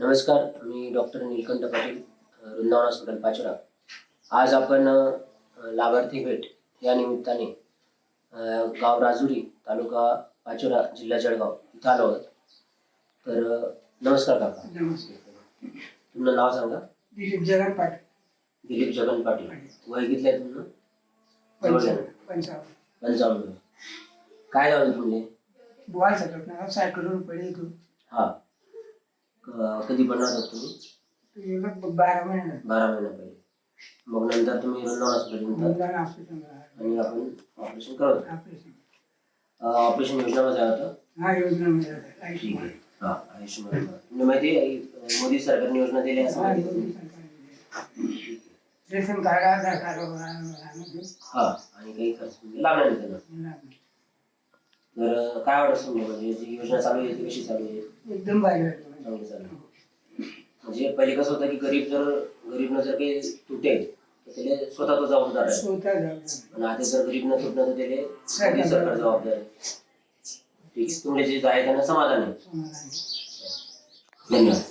नमस्कार मी doctor Neelkanth Patil Vrindavan hospital Pachora. आज आपण लाभार्थी भेट या निमित्ताने गाव राजुरी तालुका पाचोरा जिल्हा जळगाव इथं आलो आहोत. तर नमस्कार काका. नमस्कार. तुमचं नाव सांगा? दिलीप जगन पाटील. दिलीप जगन पाटील. वय किती आहे तुमचं. पंचावन्न. काय झालं तुमले? बुवा सकत ना सायकलवर पडे येतो हा. कधी बनवत होत तुम्ही? ते लगभग बारा महिने बारा महिना पहिले. मग नंतर तुम्ही वृंदावन हॉस्पिटल मुलांना ऑपरेशन आणि आपण ऑपरेशन करत होतो. ऑपरेशन. होतं? हा योजना मिळाली ठीक आयुष्यमान. आहे हा आयुष्यमान भारत. तुम्ही माहिती आहे अ, मोदी सरकारने योजना दिली आहे असं हा, माहिती योजना आहे? सरकारने दिली. रेशन कार्ड आधार कार्ड वगैरे हा आणि काही खर्च म्हणजे लागणार नाही त्यांना. तर अ, काय वाटत समजा? म्हणजे जी योजना चालू आहे ती कशी चालू आहे? एकदम बाहेर वाटलं. चांगली म्हणजे पहिले कसं होतं की गरीब जर गरीबनं जर काही तुटेल तर त्याला स्वतः तो जबाबदार आहे स्वतः जाऊ पण आता जर गरीबनं तुटलं तर त्याला सरकार मोदी सरकार जबाबदार. आहे ठीक आहे. तुमचे जे आहे त्यांना समाधान आहे. धन्यवाद.